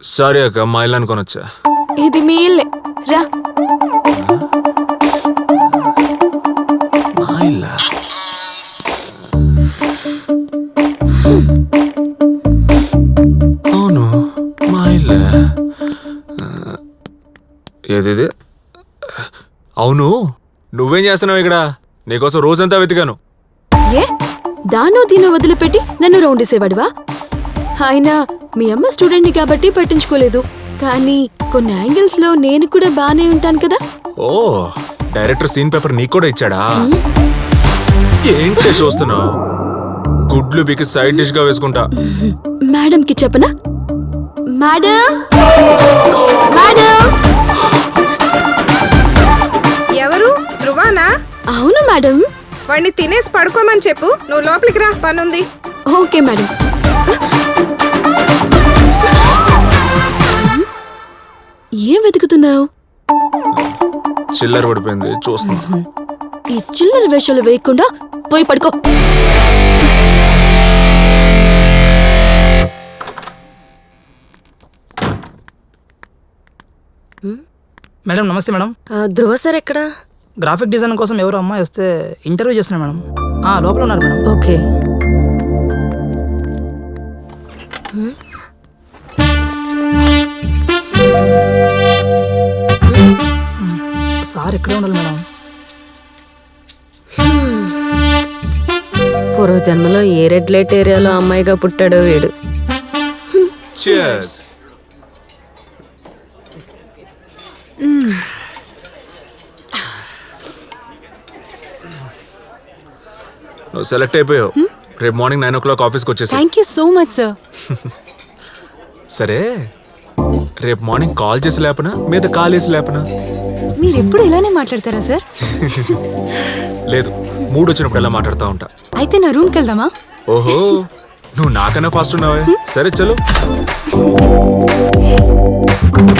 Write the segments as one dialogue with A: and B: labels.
A: Sorry అక్క మా ఇల్లు అనుకొని వచ్చా.
B: ఇది మీ ఇల్లే. రా.
A: మా ఇల్లా? అవును మా ఇల్లే. అవును నువ్వేం చేస్తున్నావు ఇక్కడ? నీకోసం రోజంతా వెతికాను.
B: ఏ? దానో దీనో వదిలిపెట్టి నన్ను రౌండ్ వేసేవాడివా అయినా మీ అమ్మ స్టూడెంట్ని కాబట్టి పట్టించుకోలేదు. కానీ కొన్ని యాంగిల్స్లో నేను కూడా బానే ఉంటాను కదా?
A: ఓ డైరెక్టర్ సీన్ పేపర్ నీకు కూడా ఇచ్చాడా? ఏంటి చూస్తున్నావు? గుడ్లు బికి సైడ్ డిష్గా వేసుకుంటా.
B: మేడం కి చెప్పనా? మేడం? మేడం?
C: ఎవరు? ధృవానా?
B: అవును మేడం.
C: వాడిని తినేసి పడుకోమని చెప్పు. నువ్వు లోపలికి రా పనుంది.
B: Okay madam. ఏం వెతుకుతున్నావు?
A: చిల్లర పడిపోయింది చూస్తున్నా.
B: ఈ చిల్లర వేషాలు వేయకుండా పోయి పడుకో.
D: మేడం నమస్తే మేడం.
E: ధ్రువ సార్ ఎక్కడా?
D: గ్రాఫిక్ డిజైన్ కోసం ఎవరు అమ్మాయి వస్తే ఇంటర్వ్యూ చేస్తున్నా మేడం. ఆ, లోపల ఉన్నారు మేడం.
E: ఓకే.
D: సార్ ఇక్కడే ఉండాలి మేడం?
E: పూర్వ జన్మలో ఏ రెడ్ లైట్ ఏరియాలో అమ్మాయిగా పుట్టాడో వీడు
A: Cheers. నువ్వు సెలెక్ట్ అయిపోయావు. రేపు మార్నింగ్ నైన్ ఓ క్లాక్ ఆఫీస్కి వచ్చేసి
F: thank you so much sir
A: సరే రేపు మార్నింగ్ కాల్ చేసి లేపనా? మీద కాల్ వేసి లేపనా?
F: మీరు ఎప్పుడు ఇలానే మాట్లాడతారా సార్
A: లేదు మూడు వచ్చినప్పుడు ఎలా మాట్లాడుతూ ఉంటా?
F: అయితే నా రూమ్కి వెళ్దామా
A: ఓహో నువ్వు నాకన్నా ఫాస్ట్ ఉన్నావే. సరే చలో.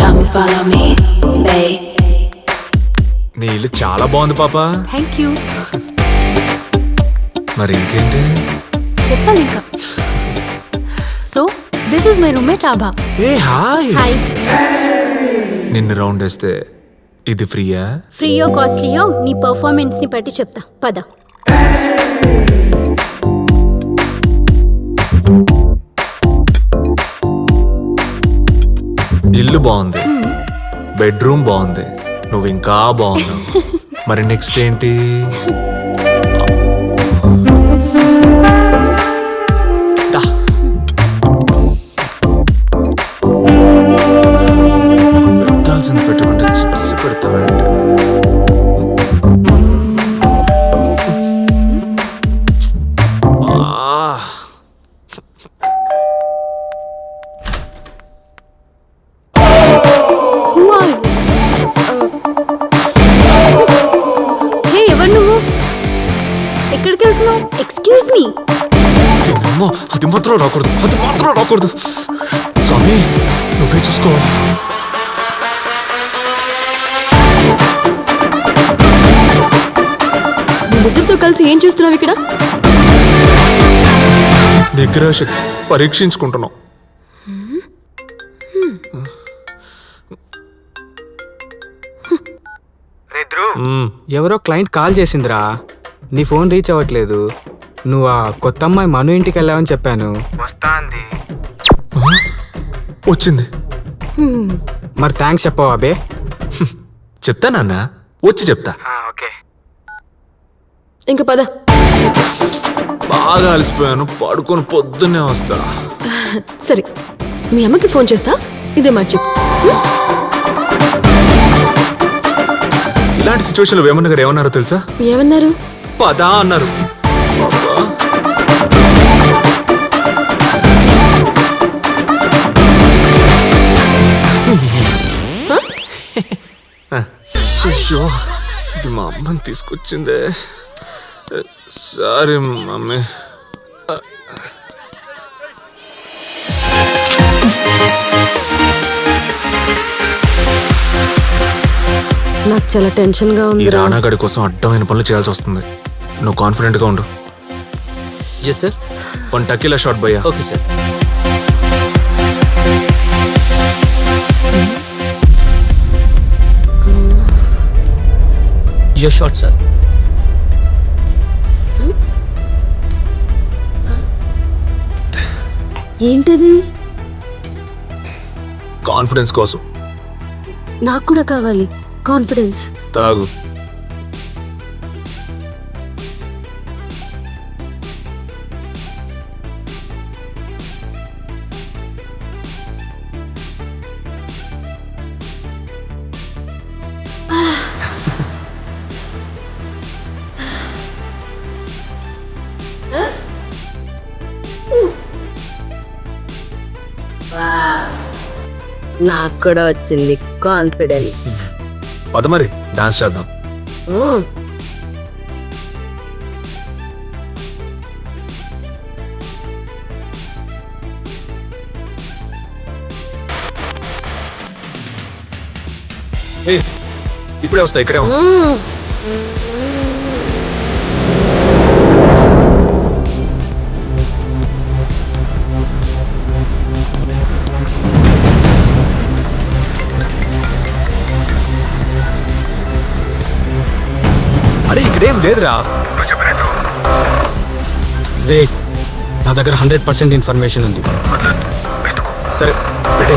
G: Come follow me, babe.
A: నీ ఇల్లు చాలా బాగుంది పాప.
F: థ్యాంక్ యూ
A: మరి ఇంకేంటి?
F: చెప్పాలి ఇంకా so this is my roommate Abha
A: A hi.
B: Hi
A: నిన్ను రౌండ్ వేస్తే ఇది ఫ్రీయా?
B: ఫ్రీయో కాస్ట్లీయో నీ పర్ఫార్మెన్స్ని బట్టి చెప్తా. పద.
A: ఇల్లు బాగుంది. బెడ్రూమ్ బాగుంది. నువ్వు ఇంకా బాగున్నావు. మరి నెక్స్ట్ ఏంటి?
B: ఎక్కడికి వెళ్తున్నావు? ఎక్స్క్యూజ్ మీ
A: అమ్మో అది మాత్రం రాకూడదు. అది మాత్రం రాకూడదు. స్వామి నువ్వే చూసుకో
B: వీళ్ళిద్దరితో కలిసి ఏం చేస్తున్నావు ఇక్కడ?
A: నిగ్రహ శక్తి పరీక్షించుకుంటున్నాం.
H: ఎవరో క్లయింట్ కాల్ చేసిందిరా. నీ ఫోన్ రీచ్ అవ్వట్లేదు. నువ్వు ఆ కొత్త అమ్మాయి మను ఇంటికి వెళ్ళావని చెప్పాను. వస్తా అంది
A: వచ్చింది.
H: మరి థ్యాంక్స్ చెప్పావా అబే
A: చెప్తా నాన్న. వచ్చి చెప్తా.
H: ఓకే.
B: ఇంకా పద.
A: బాగా అలసిపోయాను. పడుకొని పొద్దున్నే వస్తా.
B: సరే మీ అమ్మకి ఫోన్ చేస్తా. ఇదే మాట చెప్పు.
A: ఇలాంటి సిచ్యువేషన్లో వేమన్న గారు ఏమన్నారో తెలుసా?
B: ఏమన్నారు?
A: పదా అన్నారు. అయ్యో ఇది మా అమ్మని తీసుకొచ్చిందే. Sorry mummy.
E: నాకు చాలా టెన్షన్గా
A: ఈ
E: ఉంది
A: రాణాగడి కోసం అడ్డమైన పనులు చేయాల్సి వస్తుంది. నువ్వు కాన్ఫిడెంట్గా ఉండు.
H: Yes sir
A: one tequila shot భయ్యా
I: okay sir yo short sir
E: ఏంటది?
A: కాన్ఫిడెన్స్ కోసం.
E: నాకు కూడా కావాలి. కాన్ఫిడెన్స్
A: తాగు.
E: నాకు కూడా వచ్చింది కాన్ఫిడెన్స్
A: పద మరి డాన్స్ చేద్దాం. ఇప్పుడే వస్తా ఇక్కడే అరే ఇక్కడేం లేదురా.
H: రే నా దగ్గర హండ్రెడ్ పర్సెంట్ ఇన్ఫర్మేషన్ ఉంది.
A: సరే పెట్టే.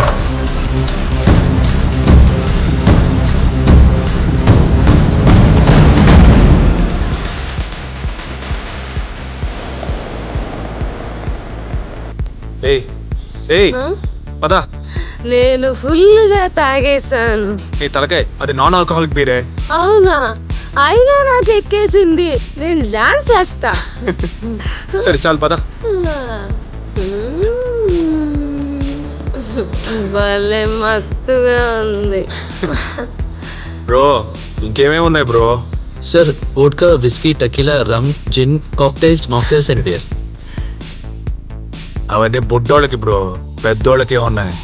A: ఏయ్ ఏయ్ పద.
E: నేను ఫుల్గా తాగేశాను.
A: ఏ తలకాయ్ అది నాన్ ఆల్కహాలిక్ బీరే.
E: అవునా? అయినా నాకు ఎక్కేసింది. నేను డాన్స్ చేస్తా.
A: సరే చాలు పద.
E: భలే మత్తుగా ఉంది.
A: బ్రో ఇంకేమేమి ఉన్నాయి bro?
I: Sir vodka whisky tequila rum gin cocktails mocktails and beer.
A: అవన్నీ బుడ్డోళ్ళకి బ్రో పెద్దోళ్ళకే ఉన్నాయి